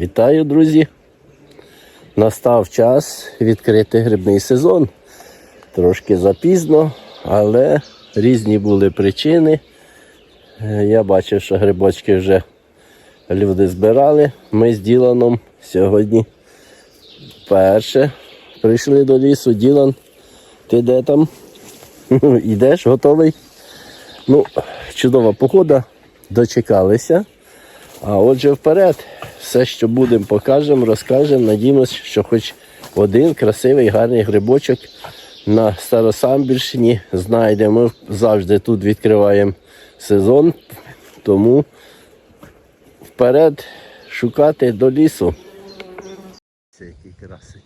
Вітаю, друзі! Настав час відкрити грибний сезон. Трошки запізно, але різні були причини. Е, Я бачив, що грибочки вже люди збирали. Ми з Діланом сьогодні перше прийшли до лісу. Ділан, ти де там? Ідеш, готовий? Ну, чудова погода, дочекалися. А отже, вперед, все, що будемо, покажемо, розкажемо. Надіємося, що хоч один красивий, гарний грибочок на Старосамбірщині знайдемо. Ми завжди тут відкриваємо сезон, тому вперед шукати до лісу. Це який красий.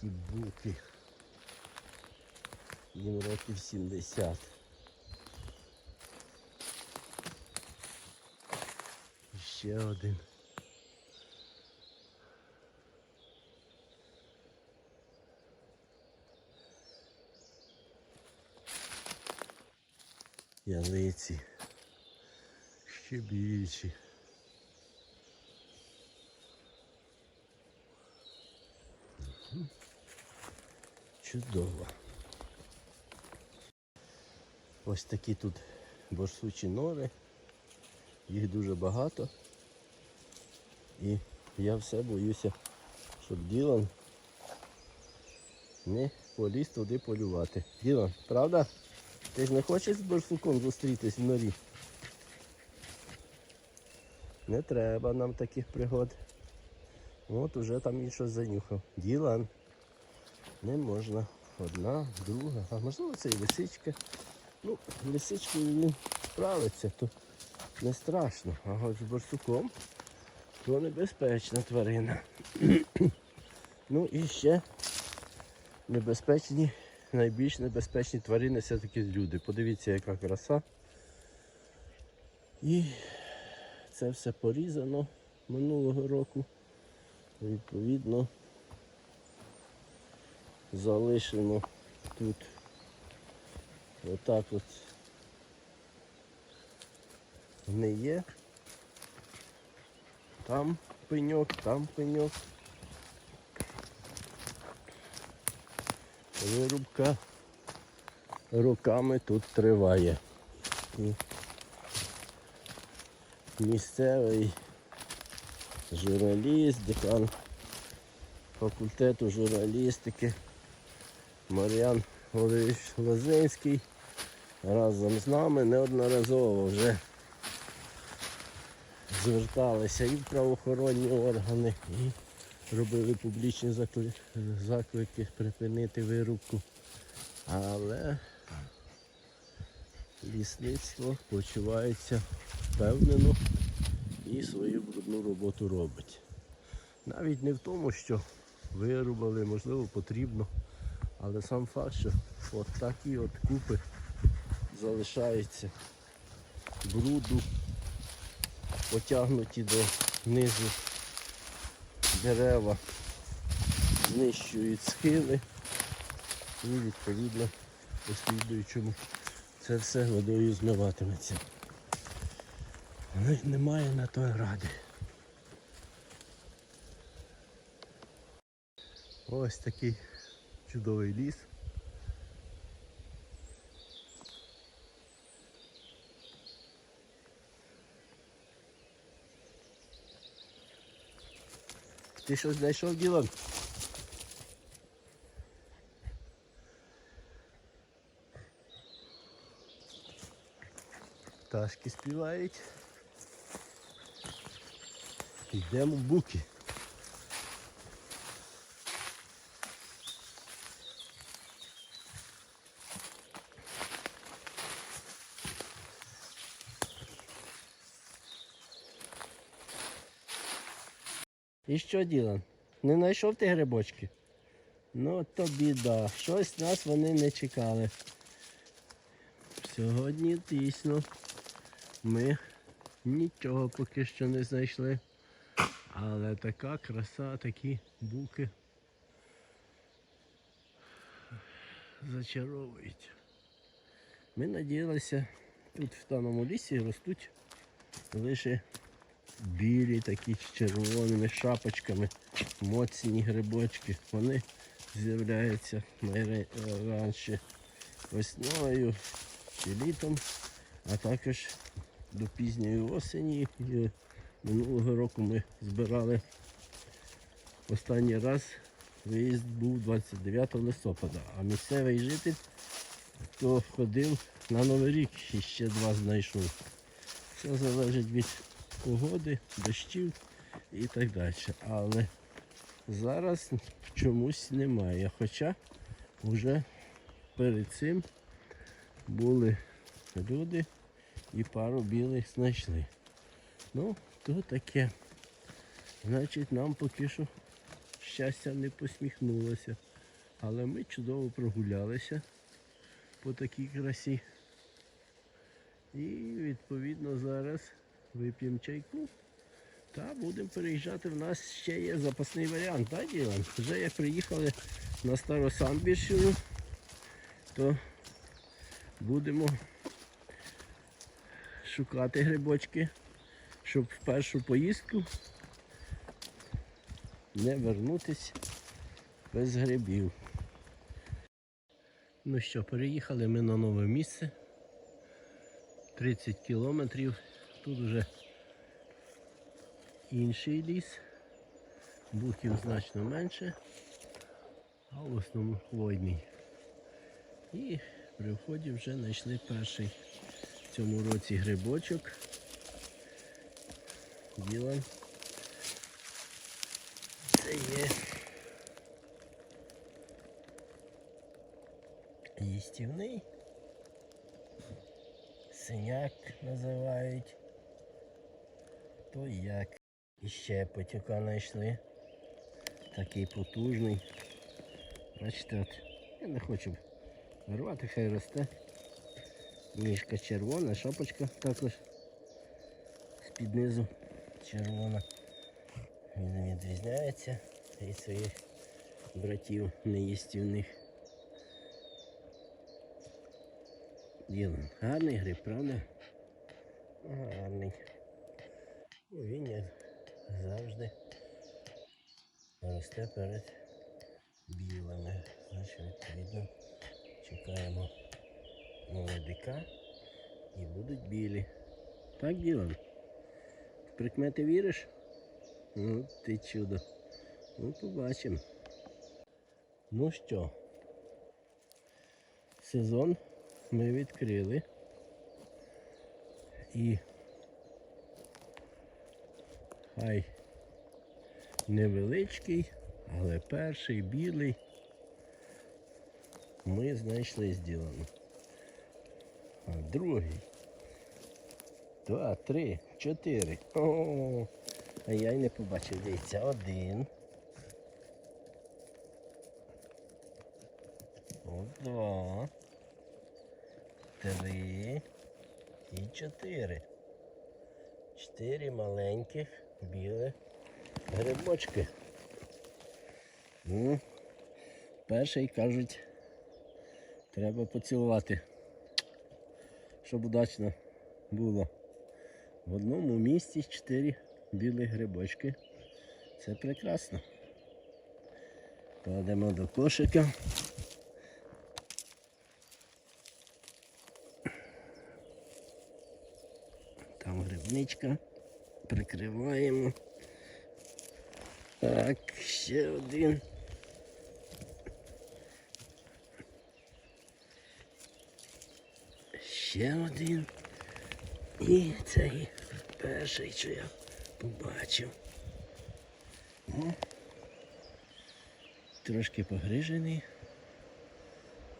Такі буки. Їм років 70. Ще один. Ялиці. Ще більші. Чудово. Ось такі тут борсучі нори. Їх дуже багато. І я все боюся, щоб Ділан не поліз туди полювати. Ділан, правда? Ти ж не хочеш з борсуком зустрітись в норі? Не треба нам таких пригод. От уже там він щось занюхав. Ділан. Не можна. Одна, друга, а можливо це і лисичка. Ну, лисичкою він справиться, то не страшно. А от з борсуком то небезпечна тварина. ну і ще небезпечні, найбільш небезпечні тварини все-таки люди. Подивіться, яка краса. І це все порізано минулого року. Відповідно залишено тут отак от не є. Там пеньок, там пеньок. Вирубка роками тут триває. І місцевий журналіст, декан факультету журналістики Мар'ян Володимирович Лозинський разом з нами неодноразово вже зверталися і в правоохоронні органи, і робили публічні закли- заклики припинити вирубку. Але лісництво почувається впевнено і свою брудну роботу робить. Навіть не в тому, що вирубали, можливо, потрібно. Але сам факт, що от такі от купи залишаються бруду, потягнуті до низу дерева, знищують схили і відповідно послідуючому це все водою змиватиметься. Немає на то ради. Ось такий чудовий ліс. Ти щось знайшов ділом? Пташки співають. Йдемо в буки. І що Ділан? Не знайшов ти грибочки? Ну то біда. Щось нас вони не чекали. Сьогодні дійсно ми нічого поки що не знайшли. Але така краса, такі буки зачаровують. Ми надіялися, тут в даному лісі ростуть лише білі, такі з червоними шапочками, моцні грибочки. Вони з'являються найраніше весною чи літом, а також до пізньої осені. Минулого року ми збирали останній раз. Виїзд був 29 листопада, а місцевий житель, хто ходив на Новий рік ще два знайшов. Все залежить від погоди, дощів і так далі. Але зараз чомусь немає. Хоча вже перед цим були люди і пару білих знайшли. Ну, то таке. Значить, нам поки що щастя не посміхнулося. Але ми чудово прогулялися по такій красі. І відповідно зараз вип'ємо чайку та будемо переїжджати. В нас ще є запасний варіант, так, Ділан? Вже як приїхали на Старосамбірщину, то будемо шукати грибочки, щоб в першу поїздку не вернутись без грибів. Ну що, переїхали ми на нове місце. 30 кілометрів. Тут вже інший ліс. Буків значно менше, а в основному хвойний. І при вході вже знайшли перший в цьому році грибочок. Ділан. Це є їстівний. Синяк називають. То як. І ще потюка знайшли. Такий потужний. Бачите, от я не хочу вирвати, хай росте. Ніжка червона, шапочка також з-під низу червона. Він відрізняється від своїх братів неїстівних. Ділом. Гарний гриб, правда? Гарний. Він завжди росте перед білими. Значить, відповідно, чекаємо молодика і будуть білі. Так, Ділан? В прикмети віриш? Ну, ти чудо. Ну, побачимо. Ну що, сезон ми відкрили. І хай невеличкий, але перший білий ми знайшли зділано. А другий. Два, три, чотири. О, а я й не побачив. Дивіться, один. От два. Три і чотири. Чотири маленьких білих грибочки. Ну, перший кажуть, треба поцілувати, щоб удачно було. В одному місці чотири білі грибочки. Це прекрасно. Кладемо до кошика. Там грибничка. Прикриваємо. Так, ще один. Ще один. І цей перший, що я побачив. О, трошки погрижений,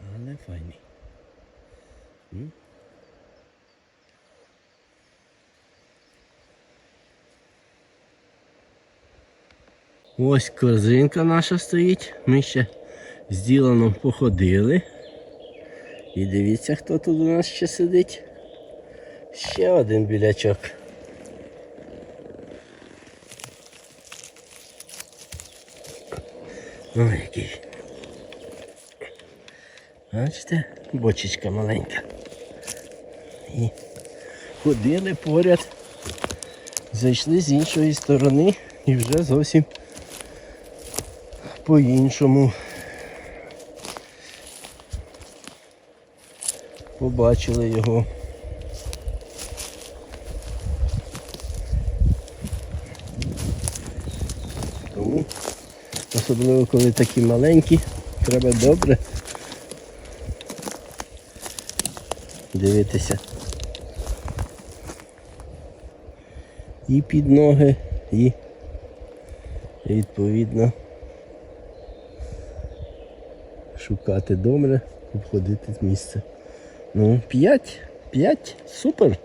але файний. Ось корзинка наша стоїть. Ми ще з Діланом походили. І дивіться, хто тут у нас ще сидить. Ще один білячок. Ой, який. Бачите, бочечка маленька. І ходили поряд, зайшли з іншої сторони і вже зовсім по-іншому. Побачили його. Тому, особливо коли такі маленькі, треба добре дивитися. І під ноги, і відповідно шукати добре, обходити місце. Ну, 5, 5, супер.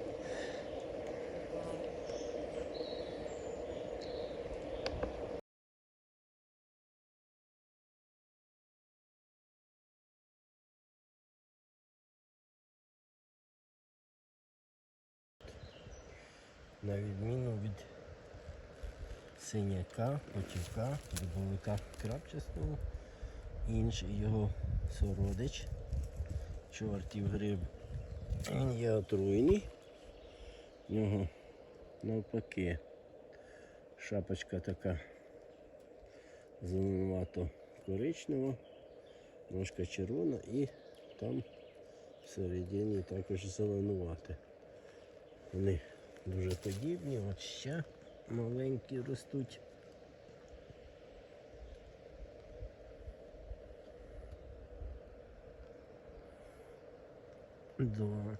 На відміну від синяка, потівка, дубовика крапчастого, інший його сородич, чортів гриб. Він є отруйний. В нього навпаки шапочка така зеленувато коричнева, ножка червона і там всередині також зеленувати. Вони дуже подібні, от ще маленькі ростуть. Два.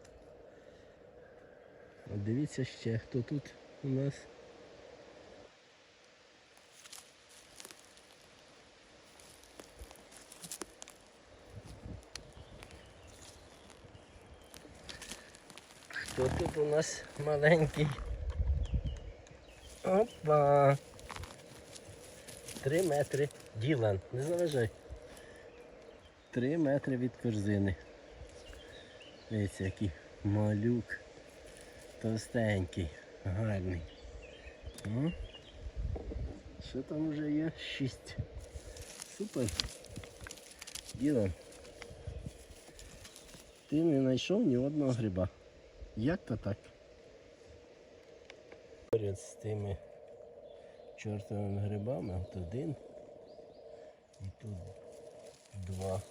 Дивіться ще, хто тут у нас. Хто тут у нас маленький? Опа! Три метри. Ділан, не заважай. Три метри від корзини. Дивіться, який малюк. Товстенький, гарний. О, що там вже є? Шість. Супер. Ділан. Ти не знайшов ні одного гриба. Як то так? Поряд з тими чортовими грибами, от один і тут два.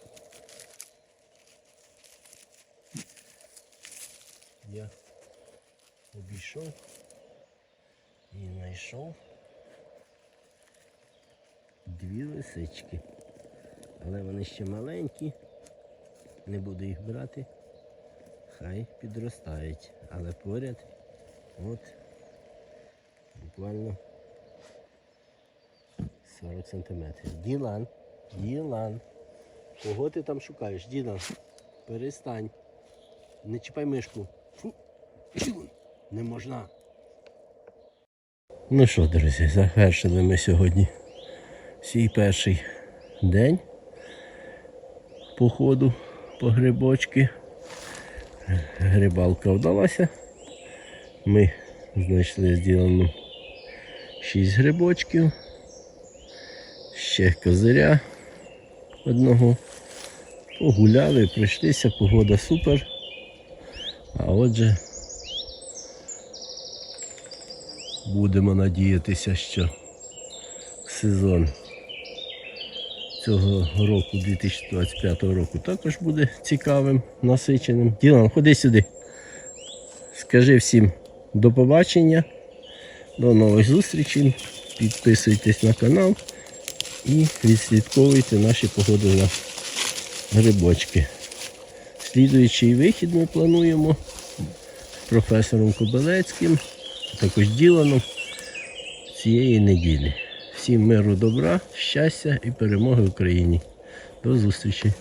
Я обійшов і знайшов дві лисички. Але вони ще маленькі, не буду їх брати, хай підростають. Але поряд от буквально 40 сантиметрів. Ділан, Ділан. Кого ти там шукаєш? Ділан, перестань. Не чіпай мишку. Не можна. Ну що, друзі, завершили ми сьогодні свій перший день походу по грибочки. Грибалка вдалася. Ми знайшли зділено 6 грибочків, ще козиря одного. Погуляли, пройшлися, погода супер. А отже, будемо надіятися, що сезон цього року, 2025 року, також буде цікавим, насиченим. Ділан, ходи сюди. Скажи всім до побачення, до нових зустрічей. Підписуйтесь на канал і відслідковуйте наші погоди на грибочки. Слідуючий вихід ми плануємо з професором Кобилецьким, також Діланом цієї неділі. Всім миру, добра, щастя і перемоги Україні. До зустрічі!